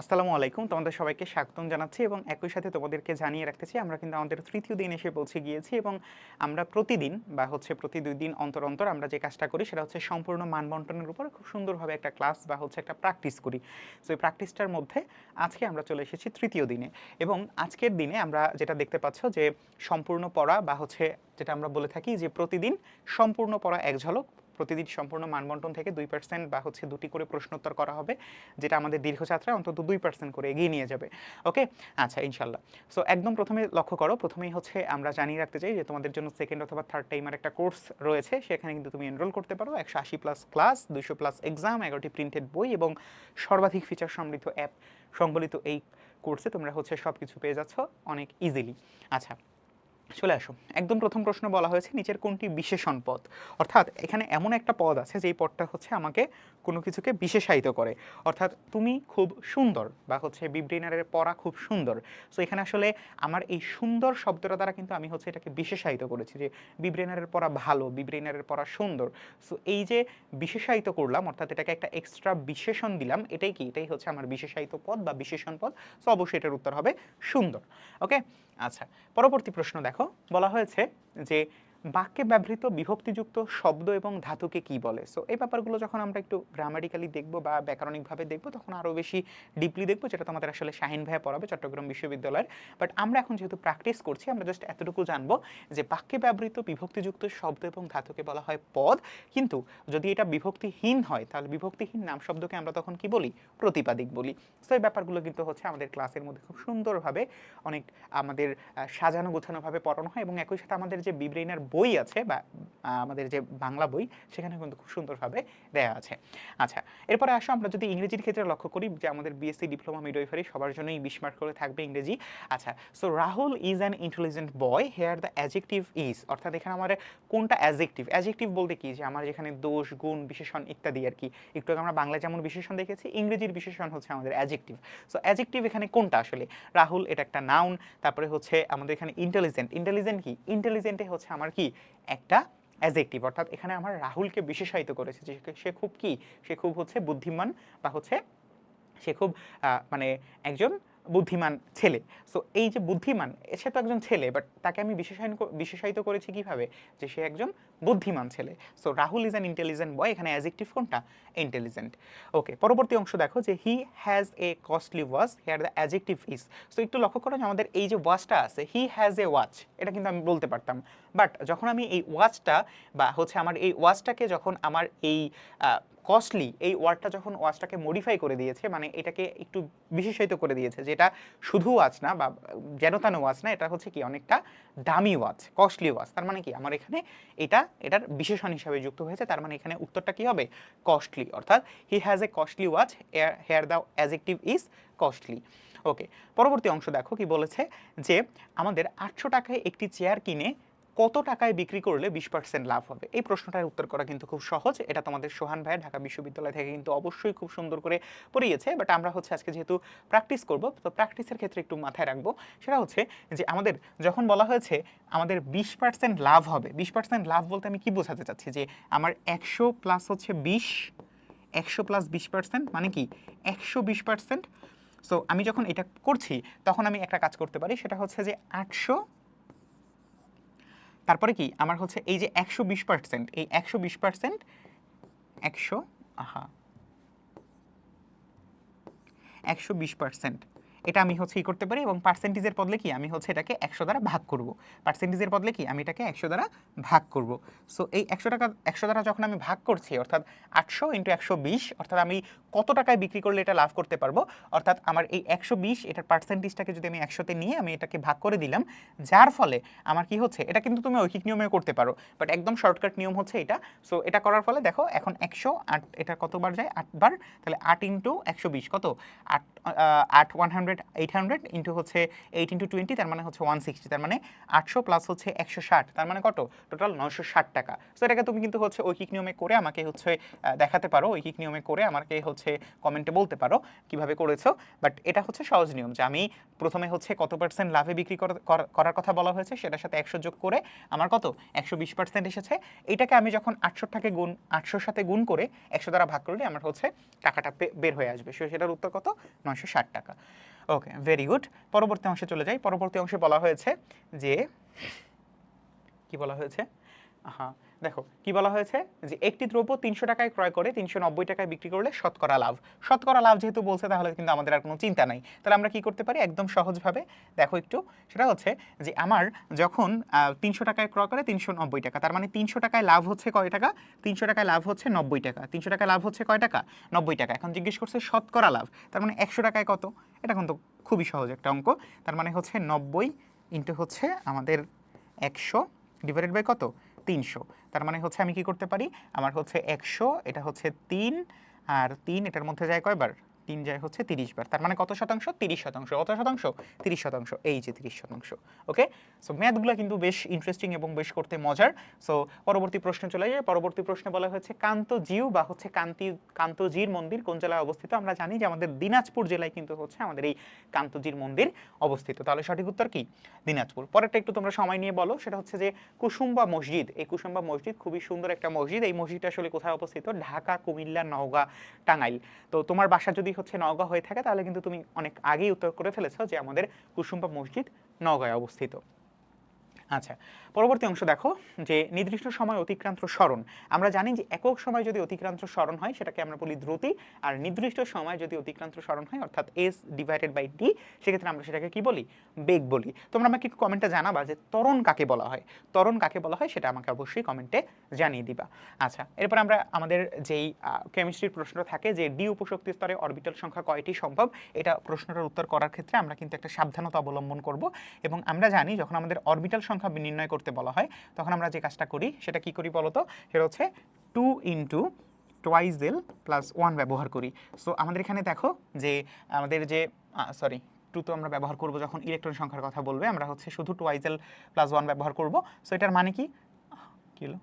আসসালামু আলাইকুম, তোমাদের সবাইকে স্বাগতম জানাচ্ছি এবং একই সাথে তোমাদেরকে জানিয়ে রাখতেছি, আমরা কিন্তু আমাদের তৃতীয় দিন এসে পৌঁছে গিয়েছি এবং আমরা প্রতিদিন বা হচ্ছে প্রতি দুই দিন অন্তর অন্তর আমরা যে কাজটা করি সেটা হচ্ছে সম্পূর্ণ মানবন্টনের উপর খুব সুন্দরভাবে একটা ক্লাস বা হচ্ছে একটা প্র্যাকটিস করি। সো এই প্র্যাকটিসটার মধ্যে আজকে আমরা চলে এসেছি তৃতীয় দিনে এবং আজকের দিনে আমরা যেটা দেখতে পাচ্ছ যে সম্পূর্ণ পড়া বা হচ্ছে যেটা আমরা বলে থাকি যে প্রতিদিন সম্পূর্ণ পড়া এক ঝলক প্রতিদিন সম্পূর্ণ মানবন্টন থেকে দুই পার্সেন্ট বা হচ্ছে দুটি করে প্রশ্নোত্তর করা হবে, যেটা আমাদের দীর্ঘযাত্রায় অন্তত দুই পার্সেন্ট করে এগিয়ে নিয়ে যাবে। ওকে আচ্ছা ইনশাল্লাহ। সো একদম প্রথমে লক্ষ্য করো, প্রথমেই হচ্ছে আমরা জানিয়ে রাখতে চাই যে তোমাদের জন্য সেকেন্ড অথবা থার্ড টাইমার একটা কোর্স রয়েছে, সেখানে কিন্তু তুমি এনরোল করতে পারো, একশো আশি প্লাস ক্লাস দুইশো প্লাস এক্সাম এগারোটি প্রিন্টেড বই এবং সর্বাধিক ফিচার সমৃদ্ধ অ্যাপ সংবলিত এই কোর্সে তোমরা হচ্ছে সব কিছু পেয়ে যাচ্ছ অনেক ইজিলি আচ্ছা চলে আসো। একদম প্রথম প্রশ্ন বলা হয়েছে নিচের কোনটি বিশেষণ পদ? অর্থাৎ এখানে এমন একটা পদ আছে যেই পদটা হচ্ছে আমাকে কোনো কিছুকে বিশেষায়িত করে। অর্থাৎ তুমি খুব সুন্দর বা হচ্ছে বিব্রেনারের পড়া খুব সুন্দর। সো এখানে আসলে আমার এই সুন্দর শব্দটা দ্বারা কিন্তু আমি হচ্ছে এটাকে বিশেষায়িত করেছি যে বিব্রেনারের পড়া ভালো, বিব্রেনারের পড়া সুন্দর। সো এই যে বিশেষায়িত করলাম, অর্থাৎ এটাকে একটা এক্সট্রা বিশেষণ দিলাম, এটাই কি? এটাই হচ্ছে আমার বিশেষায়িত পদ বা বিশেষণ পদ। সো অবশ্যই এটার উত্তর হবে সুন্দর। ওকে আচ্ছা পরবর্তী প্রশ্ন দেখো। বলা হয়েছে যে বাক্যে ব্যবহৃত বিভক্তিযুক্ত শব্দ এবং ধাতুকে কি বলে? সো এই ব্যাপারগুলো যখন আমরা একটু গ্রামাটিক্যালি দেখব বা ব্যাকরণিকভাবে দেখব, তখন আরও বেশি ডিপলি দেখব, যেটা তোমাদের আসলে শাহিন ভাইয়া পড়াবে চট্টগ্রাম বিশ্ববিদ্যালয়ের। বাট আমরা এখন যেহেতু প্র্যাকটিস করছি, আমরা জাস্ট এতটুকু জানব যে বাক্যে ব্যবহৃত বিভক্তিযুক্ত শব্দ এবং ধাতুকে বলা হয় পদ। কিন্তু যদি এটা বিভক্তিহীন হয়, তাহলে বিভক্তিহীন নাম শব্দকে আমরা তখন কি বলি? প্রতিপাদিক বলি। সো এই ব্যাপারগুলো কিন্তু হচ্ছে আমাদের ক্লাসের মধ্যে খুব সুন্দরভাবে অনেক আমাদের সাজানো গোছানোভাবে পড়ানো হয় এবং একই সাথে আমাদের যে বিব্রেইনার বই আছে বা আমাদের যে বাংলা বই সেখানে কিন্তু খুব সুন্দরভাবে দেওয়া আছে। আচ্ছা এরপরে আসো আমরা যদি ইংরেজির ক্ষেত্রে লক্ষ্য করি যে আমাদের বিএসসি ডিপ্লোমা মিডওয়াইফারি সবার জন্যই বিশ মার্ক করে থাকবে ইংরেজি। আচ্ছা so Rahul is an intelligent boy here the adjective is অর্থাৎ এখানে আমার কোনটা অ্যাজেক্টিভ অ্যাজেক্টিভ বলতে কি? যে আমার যেখানে দোষ, গুণ, বিশেষণ ইত্যাদি আর কি। একটু আগে আমরা বাংলা যেমন বিশেষণ দেখেছি, ইংরেজির বিশেষণ হচ্ছে আমাদের অ্যাজেক্টিভ সো অ্যাজেক্টিভ এখানে কোনটা আসলে? রাহুল এটা একটা নাউন তারপরে হচ্ছে আমাদের এখানে ইন্টেলিজেন্ট ইন্টেলিজেন্ট কি? ইন্টেলিজেন্টে হচ্ছে আমার কি? একটা অ্যাজেক্টিভ অর্থাৎ এখানে আমার রাহুলকে বিশেষায়িত করেছে যে সে খুব কি? সে খুব হচ্ছে বুদ্ধিমান বা হচ্ছে সে খুব মানে একজন বুদ্ধিমান ছেলে। সো এই যে বুদ্ধিমান, সে তো একজন ছেলে বাট তাকে আমি বিশেষায়ন বিশেষায়িত করেছি কীভাবে? যে সে একজন বুদ্ধিমান ছেলে। So Rahul is an intelligent boy এখানে অ্যাজেক্টিভ কোনটা? ইন্টেলিজেন্ট ওকে পরবর্তী অংশ দেখো যে he has a costly watch here the adjective is so একটু লক্ষ্য করো যে আমাদের এই যে ওয়াচটা আছে হি হ্যাজ এ ওয়াচ এটা কিন্তু আমি বলতে পারতাম। বাট যখন আমি এই ওয়াচটা বা হচ্ছে আমার এই ওয়াচটাকে যখন আমার এই কস্টলি এই ওয়ার্ডটা যখন ওয়াচটাকে মডিফাই করে দিয়েছে মানে এটাকে একটু বিশেষায়িত করে দিয়েছে যেটা শুধু ওয়াচ না বা যেন তেন ওয়াচ না, এটা হচ্ছে কি অনেকটা দামি ওয়াচ কস্টলি ওয়াচ। তার মানে কি? আমার এখানে এটা, এটার বিশেষণ হিসাবে যুক্ত হয়েছে, তার মানে এখানে উত্তরটা কি হবে? কস্টলি অর্থাৎ he has a costly watch here the adjective is costly okay পরবর্তী অংশ দেখো কি বলেছে যে আমাদের আটশো টাকায় একটি চেয়ার কিনে কত টাকায় বিক্রি করলে বিশ পার্সেন্ট লাভ হবে? এই প্রশ্নটার উত্তর করা কিন্তু খুব সহজ। এটা তোমাদের সোহান ভাই ঢাকা বিশ্ববিদ্যালয় থেকে কিন্তু অবশ্যই খুব সুন্দর করে পড়িয়েছে। বাট আমরা হচ্ছে আজকে যেহেতু প্র্যাকটিস করব, তো প্র্যাকটিসের ক্ষেত্রে একটু মাথায় রাখব। সেটা হচ্ছে যে আমাদের যখন বলা হয়েছে আমাদের বিশ পার্সেন্ট লাভ হবে, বিশ পার্সেন্ট লাভ বলতে আমি কি বোঝাতে চাচ্ছি? যে আমার একশো প্লাস হচ্ছে বিশ, একশো প্লাস বিশ পার্সেন্ট মানে কি? একশো বিশ পার্সেন্ট সো আমি যখন এটা করছি, তখন আমি একটা কাজ করতে পারি। সেটা হচ্ছে যে আটশো তারপরে কি? আমার হচ্ছে এই যে একশো বিশ পার্সেন্ট এই একশো বিশ পার্সেন্ট একশো, আহা, একশো বিশ পার্সেন্ট এটা আমি হচ্ছে ই করতে পারি এবং পার্সেন্টেজের বদলে কি? আমি হচ্ছে এটাকে একশো দ্বারা ভাগ করব। পার্সেন্টেজের বদলে কি? আমি এটাকে একশো দ্বারা ভাগ করব। সো এই একশো টাকা, একশো দ্বারা যখন আমি ভাগ করছি, অর্থাৎ আটশো ইন্টু একশো বিশ, অর্থাৎ আমি কত টাকায় বিক্রি করলে এটা লাভ করতে পারব? অর্থাৎ আমার এই একশো বিশ, এটার পার্সেন্টেজটাকে যদি আমি একশোতে নিয়ে আমি এটাকে ভাগ করে দিলাম, যার ফলে আমার কি হচ্ছে, এটা কিন্তু তুমি ঐকিক নিয়মে করতে পারো। বাট একদম শর্টকাট নিয়ম হচ্ছে এটা। সো এটা করার ফলে দেখো, এখন একশো, আট, এটা কতবার যায়? আটবার তাহলে আট ইন্টু একশো বিশ, কত? আট আট one hundred eight hundred into হচ্ছে এইট ইন্টু টোয়েন্টি তার মানে হচ্ছে ওয়ান সিক্সটি তার মানে আটশো প্লাস হচ্ছে একশো ষাট, তার মানে কত? টোটাল নশো ষাট টাকা। সো এটাকে তুমি কিন্তু হচ্ছে ঐকিক নিয়মে করে আমাকে হচ্ছে দেখাতে পারো। ঐকিক নিয়মে করে আমাকে হচ্ছে হচ্ছে কমেন্টে বলতে পারো কীভাবে করেছ বাট এটা হচ্ছে সহজ নিয়ম যে আমি প্রথমে হচ্ছে কত পার্সেন্ট লাভে বিক্রি করা- করা- করার কথা বলা হয়েছে, সেটার সাথে একশো যোগ করে আমার কত? একশো বিশ পার্সেন্ট এসেছে। এটাকে আমি যখন আটশোটাকে গুণ, আটশোর সাথে গুণ করে একশো দ্বারা ভাগ করলে আমার হচ্ছে টাকাটা বের হয়ে আসবে। সেটার উত্তর কত? নয়শো ষাট টাকা। ওকে ভেরি গুড পরবর্তী অংশে চলে যাই। পরবর্তী অংশে বলা হয়েছে যে, কি বলা হয়েছে? হ্যাঁ দেখো, কি বলা হয়েছে? যে একটি দ্রব্য তিনশো টাকায় ক্রয় করে তিনশো নব্বই টাকায় বিক্রি করলে শতকরা লাভ। শতকরা লাভ যেহেতু বলছে, তাহলে কিন্তু আমাদের আর কোনো চিন্তা নাই। তাহলে আমরা কি করতে পারি? একদম সহজভাবে দেখো একটু, সেটা হচ্ছে যে আমার যখন তিনশো টাকায় ক্রয় করে তিনশো নব্বই টাকা, তার মানে তিনশো টাকায় লাভ হচ্ছে কয় টাকা? তিনশো টাকায় লাভ হচ্ছে নব্বই টাকা। তিনশো টাকায় লাভ হচ্ছে কয় টাকা? নব্বই টাকা। এখন জিজ্ঞেস করছে শতকরা লাভ। তার মানে একশো টাকায় কত? এটা কিন্তু খুবই সহজ একটা অঙ্ক। তার মানে হচ্ছে নব্বই ইন্টু হচ্ছে আমাদের একশো ডিভাইডেড বাই কত? তিনশো। তার মানে হচ্ছে আমি কি করতে পারি? আমার হচ্ছে একশো, এটা হচ্ছে তিন, আর তিন এটার মধ্যে যায় কয়বার? তিন যায় হচ্ছে তিরিশ বার। তার মানে কত শতাংশ? তিরিশ শতাংশ। কত শতাংশ? তিরিশ শতাংশ। এই যে তিরিশ শতাংশ। ওকে? সো ম্যাথগুলো কিন্তু বেশ ইন্টারেস্টিং এবং বেশ করতে মজার। সো পরবর্তী প্রশ্নে চলে যায় পরবর্তী প্রশ্নে বলা হয়েছে কান্তজিউ বা হচ্ছে কান্তি, কান্তজির মন্দির কোন জেলায় অবস্থিত? আমরা জানি যে আমাদের দিনাজপুর জেলায় কিন্তু হচ্ছে আমাদের এই কান্তজির মন্দির অবস্থিত। তাহলে সঠিক উত্তর কি? দিনাজপুর। পরেরটা একটু তোমরা সময় নিয়ে বলো। সেটা হচ্ছে যে কুসুম্বা মসজিদ। এই কুসুম্বা মসজিদ খুবই সুন্দর একটা মসজিদ। এই মসজিদটা আসলে কোথায় অবস্থিত? ঢাকা, কুমিল্লা, নওগাঁ, টাঙ্গাইল। তো তোমার বাসা যদি হচ্ছে নওগাঁ হয়ে থাকে, তাহলে কিন্তু তুমি অনেক আগেই উত্তর করে ফেলেছো যে আমাদের কুসুম্বা মসজিদ নওগাঁয় অবস্থিত। আচ্ছা পরবর্তী অংশ দেখো যে নির্দিষ্ট সময় অতিক্রান্ত স্মরণ। আমরা জানি যে একক সময় যদি অতিক্রান্ত স্মরণ হয়, সেটাকে আমরা বলি দ্রুতি, আর নির্দিষ্ট সময় যদি অতিক্রান্ত স্মরণ হয়, অর্থাৎ এস ডিভাইডেড বাই ডি সেক্ষেত্রে আমরা সেটাকে কি বলি? বেগ বলি। তোমরা আমাকে কমেন্টে জানাবা যে ত্বরণ কাকে বলা হয়? ত্বরণ কাকে বলা হয়, সেটা আমাকে অবশ্যই কমেন্টে জানিয়ে দিবা। আচ্ছা এরপর আমরা আমাদের যেই কেমিস্ট্রির প্রশ্নটা থাকে যে ডি উপশক্তি স্তরে অরবিটাল সংখ্যা কয়টি সম্ভব? এটা প্রশ্নটার উত্তর করার ক্ষেত্রে আমরা কিন্তু একটা সাবধানতা অবলম্বন করব। এবং আমরা জানি যখন আমাদের অরবিটাল সংখ্যা নির্ণয় করতে বলা হয়। তখন আমরা যে কাজটা করি, সেটা কি করি বলতো? সেটা হচ্ছে two into twice L plus one ব্যবহার করি। সো আমাদের এখানে দেখো যে, আমাদের যে সরি টু তো আমরা ব্যবহার করব যখন ইলেকট্রন সংখ্যার কথা বলবে, আমরা হচ্ছে শুধু টোয়াইজ এল প্লাস ওয়ান ব্যবহার করব। সো এটার মানে কি? কি হলো?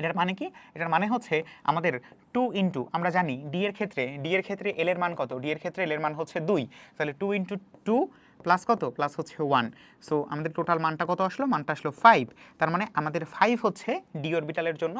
এটার মানে কি? এটার মানে হচ্ছে আমাদের টু ইন্টু আমরা জানি ডি এর ক্ষেত্রে ডি এর ক্ষেত্রে এল এর মান কত? ডি এর ক্ষেত্রে এল এর মান হচ্ছে দুই। তাহলে টু ইন্টু টু প্লাস কত? প্লাস হচ্ছে ওয়ান সো আমাদের টোটাল মানটা কত আসলো? মানটা আসলো ফাইভ তার মানে আমাদের ফাইভ হচ্ছে ডি অরবিটালের জন্য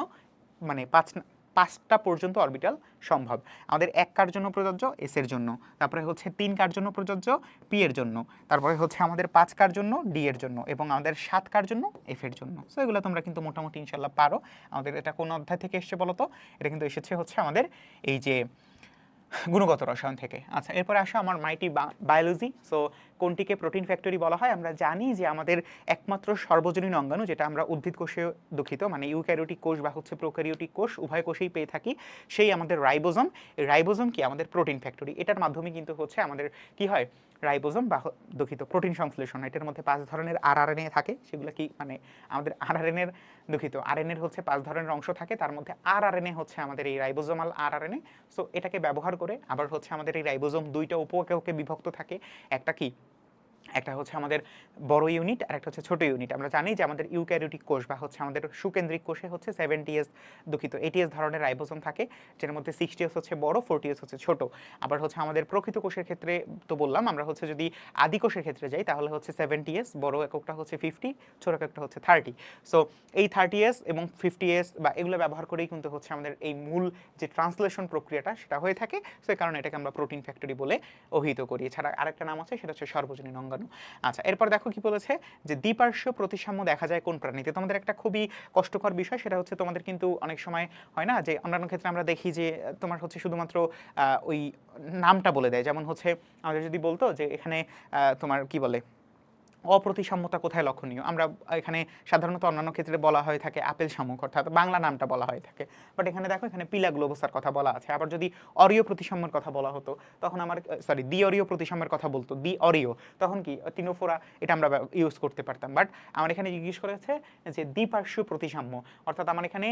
মানে পাঁচ পাঁচটা পর্যন্ত অরবিটাল সম্ভব। আমাদের এক কার জন্য প্রযোজ্য? এস এর জন্য। তারপরে হচ্ছে তিন কার জন্য প্রযোজ্য? পি এর জন্য। তারপরে হচ্ছে আমাদের পাঁচ কার জন্য? ডি এর জন্য। এবং আমাদের সাত কার জন্য? এফ এর জন্য। সো এগুলো তোমরা কিন্তু মোটামুটি ইনশাল্লাহ পারো। আমাদের এটা কোন অধ্যায় থেকে এসছে বলো তো এটা কিন্তু এসেছে হচ্ছে আমাদের এই যে গুণগত রসায়ন থেকে। আচ্ছা এরপরে আসো আমার মাইটি বায়োলজি সো কোনটিকে প্রোটিন ফ্যাক্টরি বলা হয়, আমরা জানি যে আমাদের একমাত্র সর্বজনীন অঙ্গাণু যেটা আমরা উদ্ভিদ কোষে দুঃখিত মানে ইউক্যারিওটিক কোষ বা হচ্ছে প্রোক্যারিওটিক কোষ উভয় কোষেই পেয়ে থাকি, সেই আমাদের রাইবোজম। রাইবোজম কি? আমাদের প্রোটিন ফ্যাক্টরি। এটার মাধ্যমে কিন্তু হচ্ছে আমাদের কি হয়? রাইবোজম বা দুঃখিত, প্রোটিন সংশ্লেষণ এটার মধ্যে পাঁচ ধরনের আর আর থাকে, সেগুলো কি মানে আমাদের আর আর এর দুঃখিত আর এর হচ্ছে পাঁচ ধরনের অংশ থাকে, তার মধ্যে আর আর হচ্ছে আমাদের এই রাইবোজোমাল আর আর সো এটাকে ব্যবহার করে আবার হচ্ছে আমাদের এই রাইবোজোম দুইটা উপএককে বিভক্ত থাকে। একটা কি? একটা হচ্ছে আমাদের বড় ইউনিট আর একটা হচ্ছে ছোট ইউনিট আমরা জানি যে আমাদের ইউক্যারিওটিক কোষ বা হচ্ছে আমাদের সুকেন্দ্রিক কোষে হচ্ছে সেভেন্টি এস দুঃখিত। এটিএস ধরনের রাইবোজোম থাকে যার মধ্যে সিক্সটি এস হচ্ছে বড় ফোরটি এস হচ্ছে ছোট। আবার হচ্ছে আমাদের প্রকৃত কোষের ক্ষেত্রে তো বললাম, আমরা হচ্ছে যদি আদি কোষের ক্ষেত্রে যাই, তাহলে হচ্ছে সেভেন্টি এস বড় এককটা হচ্ছে ফিফটি ছোট এককটা হচ্ছে থার্টি সো এই থার্টি এস এবং ফিফটি এস বা এগুলো ব্যবহার করেই কিন্তু হচ্ছে আমাদের এই মূল যে ট্রান্সলেশন প্রক্রিয়াটা, সেটা হয়ে থাকে। সো কারণে এটাকে আমরা প্রোটিন ফ্যাক্টরি বলে অভিহিত করি। এছাড়া আরেকটা নাম আছে, সেটা হচ্ছে সর্বজনীন অঙ্গাণু আচ্ছা এরপর দেখো কি বলেছে যে দ্বিপার্শ্ব প্রতিসাম্য দেখা যায় কোন প্রাণীতে? তোমাদের একটা খুবই কষ্টকর বিষয়, সেটা হচ্ছে তোমাদের কিন্তু অনেক সময় হয় না যে অন্যান্য ক্ষেত্রে আমরা দেখি যে তোমার হচ্ছে শুধুমাত্র ওই নামটা বলে দেয়। যেমন হচ্ছে আমাদের যদি বলতো যে এখানে তোমার কি বলে? অপ্রতিসাম্যতা কোথায় লক্ষণীয়? আমরা এখানে সাধারণত অন্যান্য ক্ষেত্রে বলা হয়ে থাকে আপেল শামুক, অর্থাৎ বাংলা নামটা বলা হয়ে থাকে। বাট এখানে দেখো, এখানে পিলা গ্লোবোসার কথা বলা আছে। আবার যদি অরিও প্রতিসাম্যের কথা বলা হতো, তখন আমার সরি দি অরিও প্রতিসাম্যের কথা বলতো, দি অরিও, তখন কি তিনোফোরা এটা আমরা ইউজ করতে পারতাম। বাট আমার এখানে জিজ্ঞেস করেছে যে দ্বিপার্শ্ব প্রতিসাম্য, অর্থাৎ আমার এখানে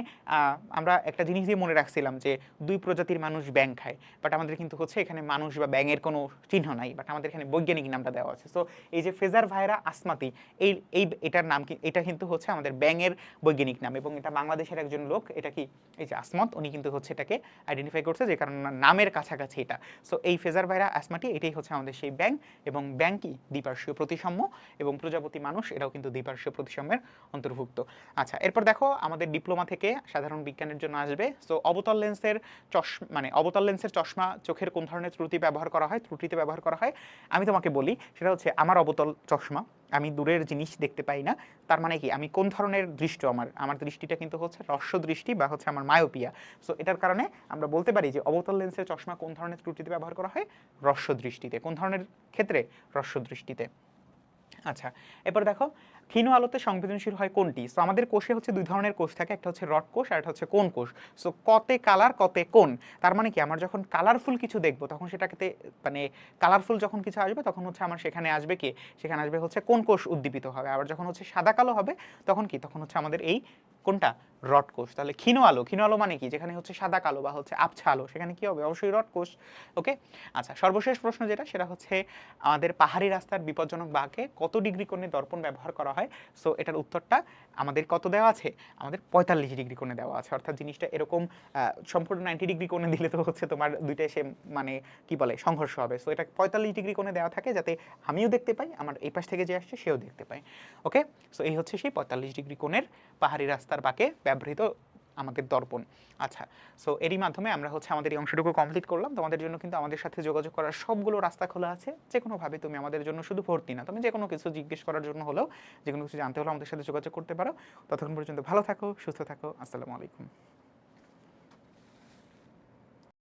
আমরা একটা জিনিস দিয়ে মনে রাখছিলাম যে দুই প্রজাতির মানুষ ব্যাং খায়। বাট আমাদের কিন্তু হচ্ছে এখানে মানুষ বা ব্যাঙের কোনো চিহ্ন নাই। বাট আমাদের এখানে বৈজ্ঞানিক নামটা দেওয়া আছে। সো এই যে ফেজার ভাইরা আসমাতি। এই এই এটার নাম কি, এটা কিন্তু হচ্ছে আমাদের ব্যাঙের বৈজ্ঞানিক নাম এবং এটা বাংলাদেশের একজন লোক, এটা কি, এই যে আসমত, উনি কিন্তু হচ্ছে এটাকে আইডেন্টিফাই করছে যে কারণ নামের কাছাকাছি এটা। সো এই ফেজার ভাইরা আসমাটি এটাই হচ্ছে আমাদের সেই ব্যাং এবং ব্যাং কি, দ্বিপার্শ্বীয় প্রতিসাম্য এবং প্রজাপতি মানুষ, এটাও কিন্তু দ্বিপার্শ্বীয় প্রতিসাম্যের অন্তর্ভুক্ত। আচ্ছা এরপর দেখো আমাদের ডিপ্লোমা থেকে সাধারণ বিজ্ঞানের জন্য আসবে। সো অবতল লেন্সের চশমা মানে অবতল লেন্সের চশমা চোখের কোন ধরনের ত্রুটি ব্যবহার করা হয়, ত্রুটিতে ব্যবহার করা হয়, আমি তোমাকে বলি, সেটা হচ্ছে আমার অবতল চশমা। আমি দূরের জিনিস দেখতে পাই না। তার মানে কি? আমি কোন ধরনের দৃষ্টি আমার? আমার দৃষ্টিটা কিন্তু হচ্ছে রস্য দৃষ্টি বা হচ্ছে আমার মায়োপিয়া। সো এটার কারণে আমরা বলতে পারি যে অবতল লেন্সের চশমা কোন ধরনের ত্রুটিতে ব্যবহার করা হয়? রস্য দৃষ্টিতে। কোন ধরনের ক্ষেত্রে? রস্য দৃষ্টিতে। আচ্ছা এরপর দেখো ক্ষীণ আলোতে সংবেদনশীল হয় কোনটি? সো আমাদের কোষে হচ্ছে দুই ধরনের কোষ থাকে, একটা হচ্ছে রড কোষ আর একটা হচ্ছে কোন কোষ। সো কতে কালার, কতে কোন তার মানে কি? আমার যখন কালারফুল কিছু দেখব, তখন সেটাকে মানে কালারফুল যখন কিছু আসবে, তখন হচ্ছে আমার সেখানে আসবে কি? সেখানে আসবে হচ্ছে কোন কোষ উদ্দীপিত হবে। আবার যখন হচ্ছে সাদা কালো হবে, তখন কি? তখন হচ্ছে আমাদের এই কোনটা রড কোষ। তাহলে ক্ষীণ আলো ক্ষীণ আলো মানে কি? যেখানে হচ্ছে সাদা কালো বা হচ্ছে আবছা আলো, সেখানে কি হবে? অবশ্যই রড কোষ। ওকে আচ্ছা সর্বশেষ প্রশ্ন যেটা, সেটা হচ্ছে আমাদের পাহাড়ি রাস্তার বিপজ্জনক বাঁকে কত ডিগ্রি কোণে দর্পণ ব্যবহার করা হয়। সো এটার উত্তরটা আমাদের কত দেওয়া আছে? আমাদের পঁয়তাল্লিশ ডিগ্রি কোণে দেওয়া আছে। অর্থাৎ জিনিসটা এরকম সম্পূর্ণ নাইনটি ডিগ্রি কোণে দিলে তো হচ্ছে তোমার দুইটা সে মানে কি বলে, সংঘর্ষ হবে। সো এটা পঁয়তাল্লিশ ডিগ্রি কোণে দেওয়া থাকে যাতে আমিও দেখতে পাই, আমার এই পাশ থেকে যে আসছে সেও দেখতে পাই ওকে সো এই হচ্ছে সেই পঁয়তাল্লিশ ডিগ্রি কোণের পাহাড়ি রাস্তার বাঁকে ব্যবহৃত আমাদের দর্পণ। আচ্ছা সো এরই মাধ্যমে আমরা হচ্ছে আমাদের এই অংশটুকু কমপ্লিট করলাম। তোমাদের জন্য কিন্তু আমাদের সাথে যোগাযোগ করার সবগুলো রাস্তা খোলা আছে। যে কোনোভাবে তুমি আমাদের জন্য শুধু ভর্তি না, তুমি যে কোনো কিছু জিজ্ঞেস করার জন্য হলেও যে কোনো কিছু জানতে হলেও আমাদের সাথে যোগাযোগ করতে পারো। ততক্ষণ পর্যন্ত ভালো থাকো, সুস্থ থাকো। আসসালামু আলাইকুম।